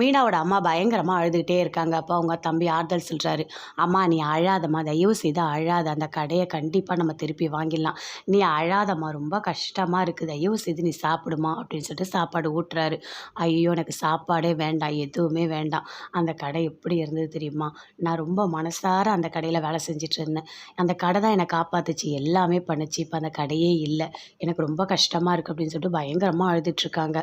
மீனாவோட அம்மா பயங்கரமாக அழுதுகிட்டே இருக்காங்க. அப்போ அவங்க தம்பி ஆறுதல் சொல்கிறாரு அம்மா நீ அழாதம்மா. தயவு செய்து அழாத. அந்த கடையை கண்டிப்பாக நம்ம திருப்பி வாங்கிடலாம். நீ அழாதம்மா. ரொம்ப கஷ்டமாக இருக்குது தயவு செய்து நீ சாப்பிடுமா? அப்படின்னு சொல்லிட்டு சாப்பாடு ஊட்டுறாரு. ஐயோ எனக்கு சாப்பாடே வேண்டாம். எதுவுமே வேண்டாம். அந்த கடை எப்படி இருந்தது தெரியுமா? நான் ரொம்ப மனசார அந்த கடையில் வேலை செஞ்சுட்டு இருந்தேன். அந்த கடை தான் என்னை காப்பாற்றுச்சு எல்லாமே பண்ணுச்சு. இப்போ அந்த கடையே இல்லை. எனக்கு ரொம்ப கஷ்டமாக இருக்குது அப்படின்னு சொல்லிட்டு பயங்கரமாக அழுதுட்ருக்காங்க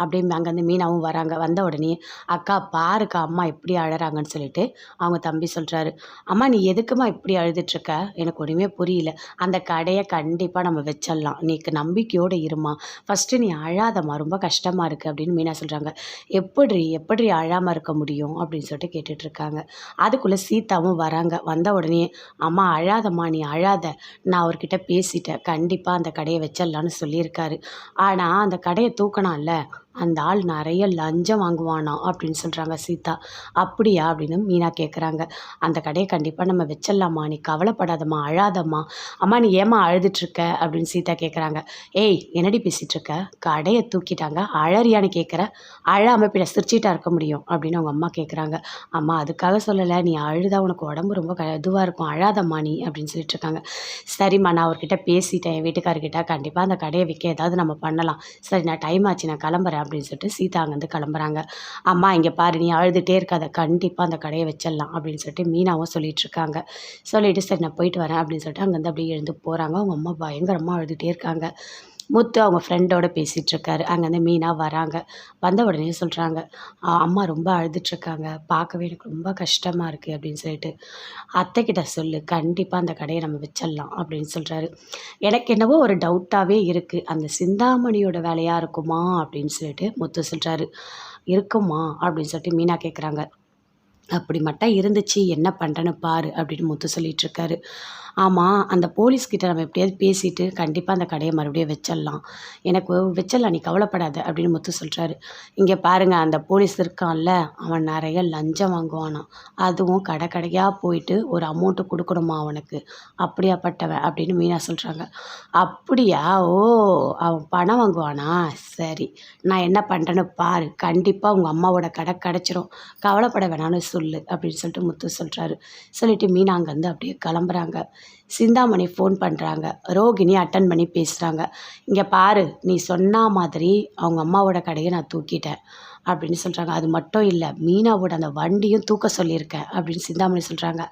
அப்படியே அங்கேருந்து மீனாவும் வராங்க. வந்த உடனே அக்கா பாருக்கா அம்மா எப்படி அழறாங்கன்னு சொல்லிட்டு அவங்க தம்பி சொல்கிறாரு அம்மா நீ எதுக்குமா இப்படி அழுதுட்ருக்க எனக்கு ஒன்றுமே புரியல. அந்த கடையை கண்டிப்பாக நம்ம வச்சிடலாம். நீக்கு நம்பிக்கையோடு இருமா. ஃபஸ்ட்டு நீ அழாதம்மா. ரொம்ப கஷ்டமாக இருக்குது அப்படின்னு மீனா சொல்கிறாங்க எப்படி எப்படி அழாமல் இருக்க முடியும்? அப்படின்னு சொல்லிட்டு கேட்டுட்ருக்காங்க அதுக்குள்ளே சீதாவும் வராங்க. வந்த உடனே அம்மா அழாதம்மா நீ அழாத. நான் அவர்கிட்ட பேசிட்டேன். கண்டிப்பாக அந்த கடையை வச்சிடலான்னு சொல்லியிருக்காரு. ஆனால் அந்த கடையை தூக்கணும்ல அந்த ஆள் நிறைய லஞ்சம் வாங்குவானா அப்படின்னு சொல்கிறாங்க சீதா. அப்படியா? அப்படின்னு மீனா கேட்குறாங்க அந்த கடையை கண்டிப்பாக நம்ம வச்சிடலாமா? நீ கவலைப்படாதம்மா அழாதம்மா. அம்மா நீ ஏம்மா அழுதுட்ருக்க அப்படின்னு சீதா கேட்குறாங்க ஏய் என்னடி பேசிகிட்ருக்க கடையை தூக்கிட்டாங்க. அழறியான்னு கேட்குற அழாமல் அமைப்பில் சிரிச்சிட்டா இருக்க முடியும்? அப்படின்னு அவங்க அம்மா கேட்குறாங்க அம்மா அதுக்காக சொல்லலை. நீ அழுதா உனக்கு உடம்பு ரொம்ப க இதுவாக இருக்கும். அழாதம்மா நீ அப்படின்னு சொல்லிட்டு இருக்காங்க. சரிம்மா நான் அவர்கிட்ட பேசிட்டேன். என் வீட்டுக்காரர்கிட்ட கண்டிப்பாக அந்த கடையை விற்க ஏதாவது நம்ம பண்ணலாம். சரி நான் டைம் ஆச்சு. நான் கிளம்புறேன். அப்படின்னு சொல்லிட்டு சீதா அங்கேருந்து கிளம்புறாங்க. அம்மா இங்கே பாரு நீ அழுதுகிட்டே இருக்காத. கண்டிப்பாக அந்த கடையை வச்சிடலாம். அப்படின்னு சொல்லிட்டு மீனாவும் சொல்லிட்டு இருக்காங்க. சொல்லிட்டு சரி நான் போயிட்டு வரேன் அப்படின்னு சொல்லிட்டு அங்கேருந்து அப்படியே எழுந்து போகிறாங்க அவங்க அம்மா பயங்கரமாக அழுதுகிட்டே இருக்காங்க. முத்து அவங்க ஃப்ரெண்டோட பேசிகிட்ருக்காரு அங்கேருந்து மீனா வராங்க. வந்த உடனே சொல்கிறாங்க அம்மா ரொம்ப அழுதுட்ருக்காங்க பார்க்கவே எனக்கு ரொம்ப கஷ்டமாக இருக்குது அப்படின்னு சொல்லிட்டு. அத்தைக்கிட்ட சொல்லு கண்டிப்பாக அந்த கடையை நம்ம வச்சிடலாம் அப்படின்னு சொல்கிறாரு எனக்கு என்னவோ ஒரு டவுட்டாகவே இருக்குது அந்த சிந்தாமணியோட வேலையாக இருக்குமா அப்படின்னு சொல்லிட்டு முத்து சொல்கிறாரு இருக்குமா அப்படின்னு சொல்லிட்டு மீனா கேட்குறாங்க அப்படி மட்டும் இருந்துச்சு என்ன பண்ணுறேன்னு பாரு அப்படின்னு முத்து சொல்லிட்டு இருக்காரு. ஆமாம் அந்த போலீஸ்கிட்ட நம்ம எப்படியாவது பேசிட்டு கண்டிப்பாக அந்த கடையை மறுபடியும் வச்சிடலாம். எனக்கு வச்சிடலாம் நீ கவலைப்படாத அப்படின்னு முத்து சொல்கிறாரு இங்கே பாருங்கள் அந்த போலீஸ் இருக்கான்ல அவன் நிறைய லஞ்சம் வாங்குவானாம். அதுவும் கடை கடையாக போயிட்டு ஒரு அமௌண்ட்டு கொடுக்கணுமா அவனுக்கு? அப்படியாப்பட்டவன் அப்படின்னு மீனா சொல்கிறாங்க அப்படியா? ஓ அவன் பணம் வாங்குவானா? சரி நான் என்ன பண்ணுறேன்னு பாரு கண்டிப்பாக உங்கள் அம்மாவோட கடை கிடச்சிரும். கவலைப்பட வேணாம்னு சொல்லு அப்படின்னு சொல்லிட்டு முத்து சொல்கிறாரு சொல்லிட்டு மீனா அங்கேருந்து அப்படியே கிளம்புறாங்க. சிந்தாமணி ஃபோன் பண்ணுறாங்க ரோகிணி அட்டன் பண்ணி பேசுகிறாங்க இங்கே பாரு நீ சொன்ன மாதிரி அவங்க அம்மாவோட கடையை நான் தூக்கிட்டேன் அப்படின்னு சொல்கிறாங்க அது மட்டும் இல்லை மீனாவோட அந்த வண்டியும் தூக்க சொல்லியிருக்கேன் அப்படின்னு சிந்தாமணி சொல்கிறாங்க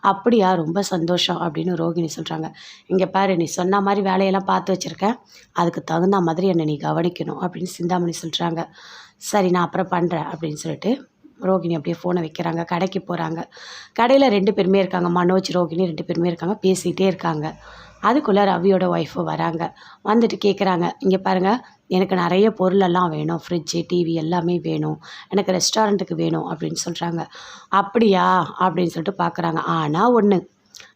அப்படியா ரொம்ப சந்தோஷம் அப்படின்னு ரோகிணி சொல்கிறாங்க இங்கே பாரு நீ சொன்ன மாதிரி வேலையெல்லாம் பார்த்து வச்சுருக்கேன். அதுக்கு தகுந்த மாதிரி என்னை நீ கவனிக்கணும் அப்படின்னு சிந்தாமணி சொல்கிறாங்க சரி நான் அப்புறம் பண்ணுறேன் அப்படின்னு சொல்லிட்டு ரோகிணி அப்படியே ஃபோனை வைக்கிறாங்க. கடைக்கு போகிறாங்க கடையில் ரெண்டு பேருமே இருக்காங்க. மனோஜ் ரோகிணி ரெண்டு பேருமே இருக்காங்க. பேசிகிட்டே இருக்காங்க. அதுக்குள்ளே ரவியோட ஒய்ஃபு வராங்க. வந்துட்டு கேட்குறாங்க இங்கே பாருங்கள் எனக்கு நிறைய பொருளெல்லாம் வேணும். ஃப்ரிட்ஜு டிவி எல்லாமே வேணும். எனக்கு ரெஸ்டாரண்ட்டுக்கு வேணும் அப்படின்னு சொல்கிறாங்க அப்படியா? அப்படின்னு சொல்லிட்டு பார்க்குறாங்க ஆனால் ஒன்று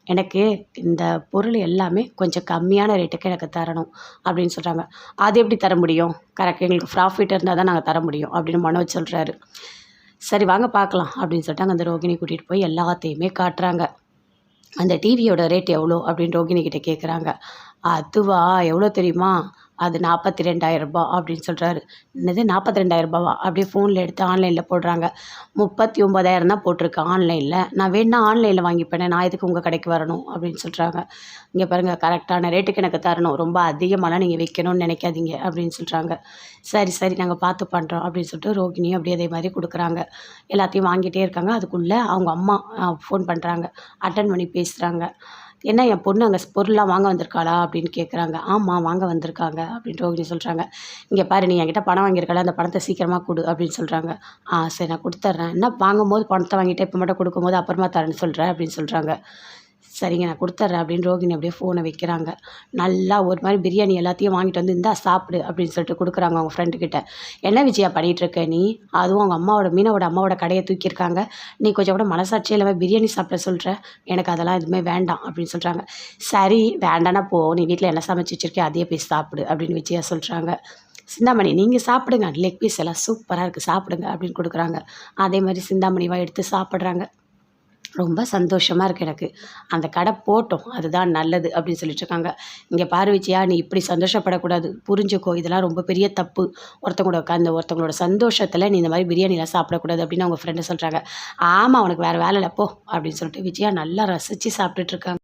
எனக்கு இந்த பொருள் எல்லாமே கொஞ்சம் கம்மியான ரேட்டுக்கு எனக்கு தரணும் அப்படின்னு சொல்கிறாங்க அது எப்படி தர முடியும்? கரெக்ட் எங்களுக்கு ப்ராஃபிட் இருந்தால் தான் நாங்கள் தர முடியும் அப்படின்னு மனோஜ் சொல்கிறாரு சரி வாங்க பார்க்கலாம் அப்படின்னு சொல்லிட்டு அங்கே அந்த ரோகிணி கூட்டிகிட்டு போய் எல்லாத்தையுமே காட்டுறாங்க. அந்த டிவியோட ரேட் எவ்வளோ அப்படின்னு ரோகிணி கிட்ட கேட்குறாங்க அதுவா எவ்வளோ தெரியுமா? அது நாற்பத்தி ரெண்டாயிரரூபா அப்படின்னு சொல்கிறாரு என்னது? நாற்பத்தி ரெண்டாயிரரூபாவா அப்படியே ஃபோனில் எடுத்து ஆன்லைனில் போடுறாங்க. முப்பத்தி ஒம்பதாயிரம் தான் போட்டிருக்கு ஆன்லைனில் நான் வேணால் ஆன்லைனில் வாங்கிப்பேனே நான் எதுக்கு உங்கள் கடைக்கு வரணும்? அப்படின்னு சொல்கிறாங்க இங்கே பாருங்கள் கரெக்டான ரேட்டுக்கு எனக்கு தரணும். ரொம்ப அதிகமாகலாம் நீங்கள் வைக்கணும்னு நினைக்காதீங்க அப்படின்னு சொல்கிறாங்க சரி சரி நாங்கள் பார்த்து பண்ணுறோம் அப்படின்னு சொல்லிட்டு ரோகிணியும் அப்படியே அதே மாதிரி கொடுக்குறாங்க. எல்லாத்தையும் வாங்கிட்டே இருக்காங்க. அதுக்குள்ளே அவங்க அம்மா ஃபோன் பண்ணுறாங்க அட்டன் பண்ணி பேசுகிறாங்க என்ன என் பொண்ணு அங்கே பொருள்லாம் வாங்க வந்திருக்காளா? அப்படின்னு கேட்குறாங்க ஆமாம் வாங்க வந்திருக்காங்க அப்படின்னு ரோகிணி சொல்கிறாங்க இங்கே பாரு நீ என்கிட்ட பணம் வாங்கியிருக்கல அந்த பணத்தை சீக்கிரமாக கொடு அப்படின்னு சொல்கிறாங்க ஆ சரி நான் கொடுத்துட்றேன் என்ன வாங்கும்போது பணத்தை வாங்கிட்டு இப்போ மட்டும் கொடுக்கும்போது அப்புறமா தரேன்னு சொல்கிறேன் அப்படின்னு சொல்கிறாங்க சரிங்க நான் கொடுத்துட்றேன் அப்படின்னு ரோகிணி அப்படியே ஃபோனை வைக்கிறாங்க. நல்லா ஒரு மாதிரி பிரியாணி எல்லாத்தையும் வாங்கிட்டு வந்து இந்தா சாப்பிடு அப்படின்னு சொல்லிட்டு கொடுக்குறாங்க அவங்க ஃப்ரெண்டுக்கிட்ட என்ன விஜயா பண்ணிகிட்ருக்க நீ? அதுவும் அவங்க அம்மாவோட மீனோட அம்மாவோட கடையை தூக்கியிருக்காங்க. நீ கொஞ்சம் கூட மனசாட்சி இல்லாமல் பிரியாணி சாப்பிட சொல்கிற எனக்கு அதெல்லாம் எதுவுமே வேண்டாம் அப்படின்னு சொல்கிறாங்க சரி வேண்டானா போ. நீ வீட்டில் என்ன சமைச்சு வச்சிருக்கே அதையே போய் சாப்பிடு அப்படின்னு விஜயா சொல்கிறாங்க சிந்தாமணி நீங்கள் சாப்பிடுங்க. லெக் பீஸ் எல்லாம் சூப்பராக இருக்குது சாப்பிடுங்க அப்படின்னு கொடுக்குறாங்க. அதே மாதிரி சிந்தாமணிவா எடுத்து சாப்பிட்றாங்க. ரொம்ப சந்தோஷமாக இருக்குது எனக்கு. அந்த கடை போட்டோம். அதுதான் நல்லது அப்படின்னு சொல்லிட்டுருக்காங்க இங்கே பாரு விஜயா நீ இப்படி சந்தோஷப்படக்கூடாது. புரிஞ்சுக்கோ இதெல்லாம் ரொம்ப பெரிய தப்பு. ஒருத்தவங்களோட உட்காந்த ஒருத்தவங்களோட சந்தோஷத்தில் நீ இந்த மாதிரி பிரியாணிலாம் சாப்பிடக்கூடாது அப்படின்னு அவங்க ஃப்ரெண்டு சொல்கிறாங்க ஆமாம் உனக்கு வேறு வேலை இல்லை. போ அப்படின்னு சொல்லிட்டு விஜயா நல்லா ரசித்து சாப்பிட்டுட்ருக்காங்க